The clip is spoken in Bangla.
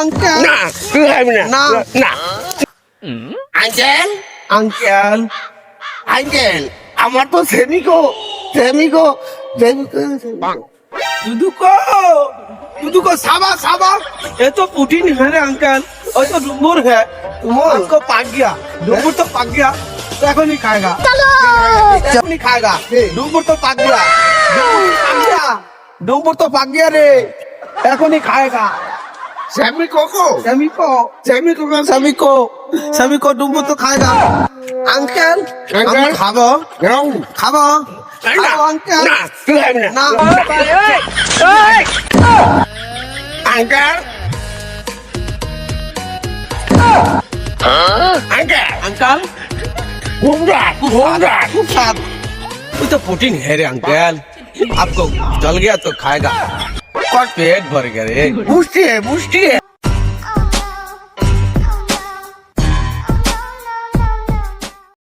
আঙ্কেল না তুই খাবি না না। না আঙ্কেল আঙ্কেল আঙ্কেল আমার তো সেমিকো সেমিকো সেমিকো দুদু কো দুদু को साबा साबा ये तो पुटिन है रे अंकल और तो डुम्बुर है हमको पाक गया डुम्बुर तो पाक गया तो এখন ही खाएगा এখন ही खाएगा डुम्बुर तो पाक गया डुम्बुर पाक गया डुम्बुर तो पाक गया रे এখন ही खाएगा সেমিকো কো सभी को सभी को सभी को सभी को डुम्बुर तो खाएगा अंकल अंकल? हम खाबो নাও খাবো না খাবো अंकल না তুই খাবি না না আঙ্কেল আঙ্কেল अंकल ঘুমরা ঘুমরা खूब साथ ये तो प्रोटीन है रे अंकल आपको जल गया तो खाएगा और पेट भर गए मुस्ती है मुस्ती है।